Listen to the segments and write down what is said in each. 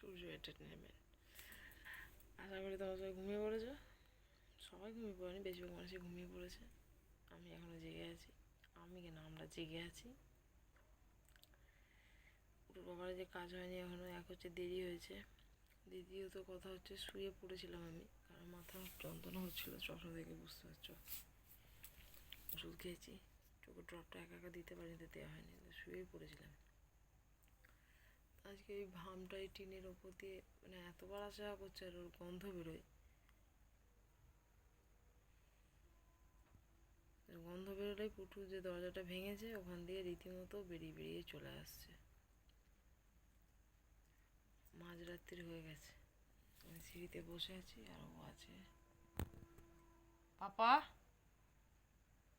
সূর্য entertainment আশা করি তোমরা সবাই ঘুমিয়ে পড়েছো। সবাই ঘুমিয়ে পড়েনি, বেশিরভাগ মানুষই ঘুমিয়ে পড়েছে। আমি এখনও জেগে আছি। আমি কেন? আমরা জেগে আছি। ওর বাবার যে কাজ হয়নি এখনও এক হচ্ছে দেরি হয়েছে। দ্বিতীয়ত কথা হচ্ছে শুয়ে পড়েছিলাম আমি, কারণ মাথা যন্ত্রণা হচ্ছিল, চশমা দেখে বুঝতে পারছ। ওষুধ খেয়েছি চোখের ড্রপটা একা একা দিতে পারিনি দেওয়া হয়নি শুয়েই পড়েছিলাম। আজকে এই ভামটা এই টিনের ওপর দিয়ে মানে এতবার আসা যাওয়া করছে আর ওর গন্ধ বেরোয়। গন্ধ বেরোলেই পুটু যে দরজাটা ভেঙেছে, ওখান দিয়ে রীতিমতো বেরিয়ে বেরিয়ে চলে আসছে। মাঝরাত্রি হয়ে গেছে। আমি সিঁড়িতে বসে আছি আর ও আছে। পাপা?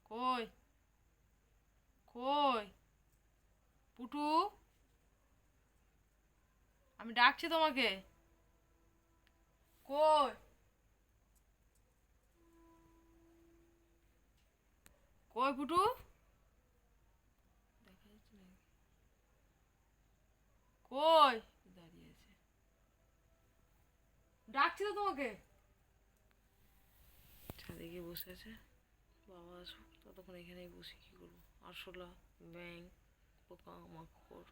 কই? কই? পুটু? আমি ডাকছি তোমাকে। কই? কই পুটু? কই? দাঁড়িয়ে আছে ডাকছি তো তোমাকে। ছাদে গিয়ে বসে আছে। বাবা আসুক, ততক্ষণ এখানেই বসে, কী করব? আরশোলা ব্যাং পোকা মাকড়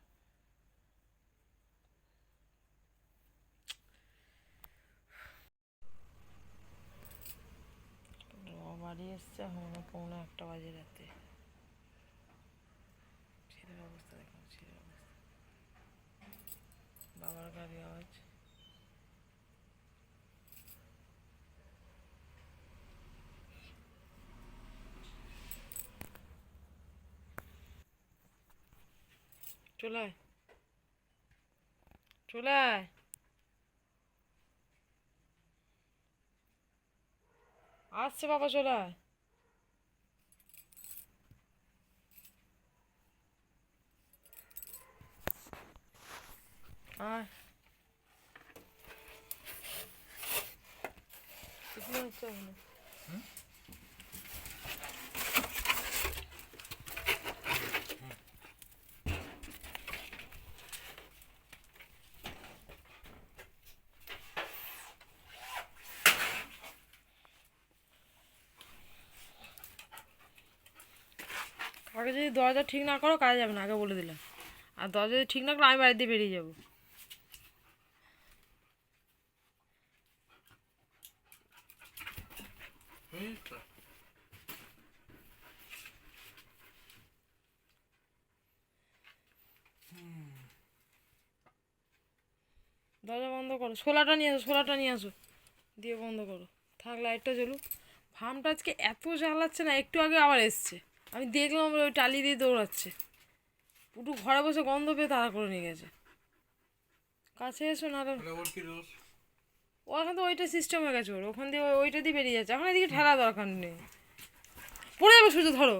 বাবা বাড়ি এসছে, এখন মনে পৌনে একটা বাজে রাতে। ছেলের অবস্থা দেখো ছেলের অবস্থা। বাবার গাড়ি আওয়াজ। চলে আয়। চলে আয়। আসছে বাবা চলে আয় আগে যদি দরজা ঠিক না করো, কাজে যাবে না, আগে বলে দিলাম। আর দরজা যদি ঠিক না করো, আমি বাড়িতে বেরিয়ে যাব। দরজা বন্ধ করো। শোলাটা নিয়ে আসো শোলাটা নিয়ে আসো। দিয়ে বন্ধ করো। থাক লাইটটা জ্বলুক। ভামটা আজকে এত জ্বালাচ্ছে না, একটু আগে আবার এসছে। আমি দেখলাম ওই টালি দিয়ে দৌড়াচ্ছে। পুটু ঘরে বসে গন্ধ পেয়ে তাড়া করে নিয়ে গেছে। কাছে এসো না ও এখন তো ওইটা সিস্টেম হয়ে গেছে ওর। ওখান দিয়ে ওইটা দিয়ে বেরিয়ে যাচ্ছে। এখন এদিকে ঠেলা দরকার নেই। পড়ে যাবে সুযোগ ধরো।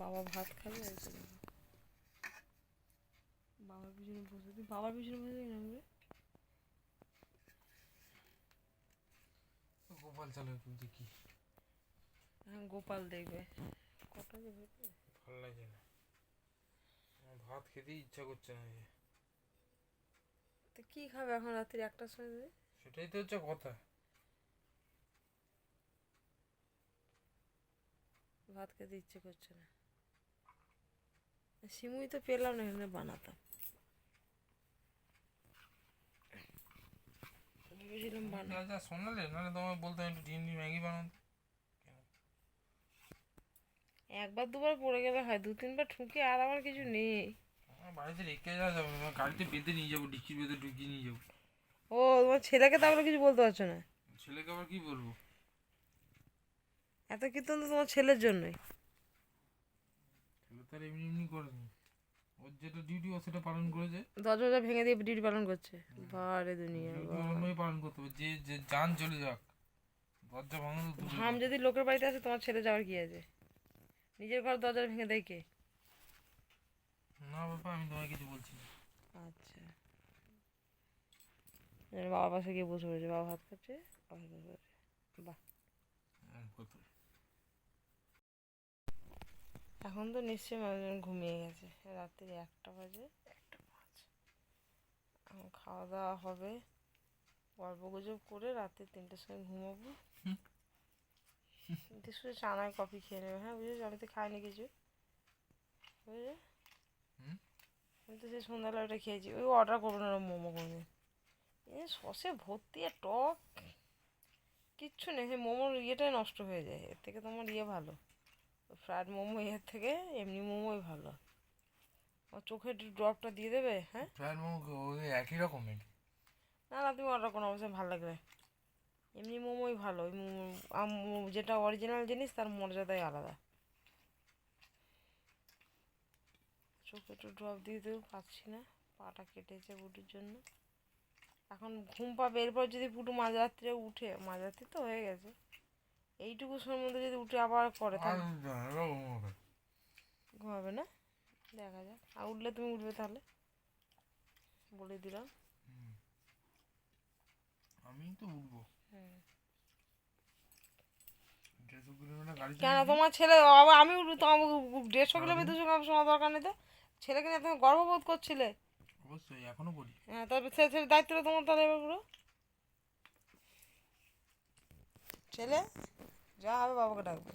বাবা ভাত খাবে আর কি দেবো। বাবার পিছনে বসে তুই বাবার পিছনে বসে না গোপাল চালের তুই দেখি হ্যাঁ গোপাল দেখবে। কটা যে ভালো লাগছে না। ভাত খেতেই ইচ্ছা করছে না। তো কি খাবে এখন রাত্রি একটার সময় সেটাই তো হচ্ছে কথা। ভাত খেতে ইচ্ছে করছে না। সিমুই তো পেলাম না এখানে বানাতাম। ভেবেছিলাম বানা যা শোনালে? নাহলে তোমায় বলতাম একটু ডিম ডিম ম্যাগি বানান একবার দুবার পড়ে গেলে হয় দু তিনবার ঠুকে আর আমার কিছু নেই। আমার বাড়িতে রেখে যাওয়া যাবে না গাড়িতে বেঁধে নিয়ে যাব ডিক্কির বেঁধে ঢুকিয়ে নিয়ে যাব। ও তোমার ছেলেকে তারপরে কিছু বলতে পারছ না? ছেলেকে আবার কি বলব? এত কীর্তন তো তোমার ছেলের জন্যই। ছেলে তো আর এমনি এমনি করেনি। ওর যেটা ডিউটি ও সেটা পালন করেছে। দরজা ভেঙে দিয়ে ডিউটি পালন করছে। বারে দুনিয়া ডিউটি পালন করতে হবে। যে যে যান চলে যাক দরজা ভাঙা তো দূরে যদি লোকের বাড়িতে আসে তোমার ছেলে যাওয়ার কি আছে? নিজের ঘর দরজা ভেঙে দেয় কে? না বাবা আমি তোমায় কিছু বলছি আচ্ছা। বাবার পাশে গিয়ে বসে পড়েছে। বাবা খাচ্ছে বাবা বাহ। কত? এখন তো নিশ্চয়ই মানুষজন ঘুমিয়ে গেছে। রাত্রি একটা বাজে। একটা পাঁচ এখন খাওয়া দাওয়া হবে। গল্প গুজব করে রাত্রি তিনটের সময় ঘুমাবো। শুধু চানায় কফি খেয়ে নেবে। হ্যাঁ বুঝেছ? আমি তো খাইনি কিছু। হুম? আমি তো সেই সন্ধ্যাবেলা ওটা খেয়েছি। ওই অর্ডার করব না মোমো কোনোদিন। এ সসে ভর্তি আর টক। কিচ্ছু নেই। সেই মোমোর ইয়েটাই নষ্ট হয়ে যায়। এর থেকে তোমার ইয়ে ভালো। ফ্রাইড মোমো এর থেকে এমনি মোমোই ভালো। আমার চোখে একটু ড্রপটা দিয়ে দেবে হ্যাঁ? ফ্রাইড মোমো ওই একই রকমের? না না তুমি অর্ডার করো অবশ্যই ভালো লাগবে। এমনি মোমোই ভালো ওই মোমো যেটা অরিজিনাল জিনিস তার মর্যাদাই আলাদা। চোখে একটু ড্রপ দিয়ে দেবো পাচ্ছি না পাটা কেটেছে বুটুর জন্য। এখন ঘুম পাবে এরপর যদি পুটু মাঝরাত্রে উঠে মাঝরাত্রি তো হয়ে গেছে। এইটুকু সময়ের মধ্যে যদি উঠে আবার করে তাহলে ঘুমাবে। না? দেখা যাক। আর উঠলে তুমি উঠবে তাহলে? বলে দিলাম। আমি তো উঠবো। কেন? তোমার ছেলে আমি উঠবো তো আমার দেড়শো কিলোমিটার দুশো কিলোমিটার শোনা দরকার নেই তো। ছেলেকে নিয়ে তুমি গর্ববোধ করছিলে? অবশ্যই এখনও করি। হ্যাঁ তারপর ছেলে ছেলে দায়িত্বটা তোমার তাহলে এবার পুরো। ছেলে? যা হবে বাবাকে ডাকবে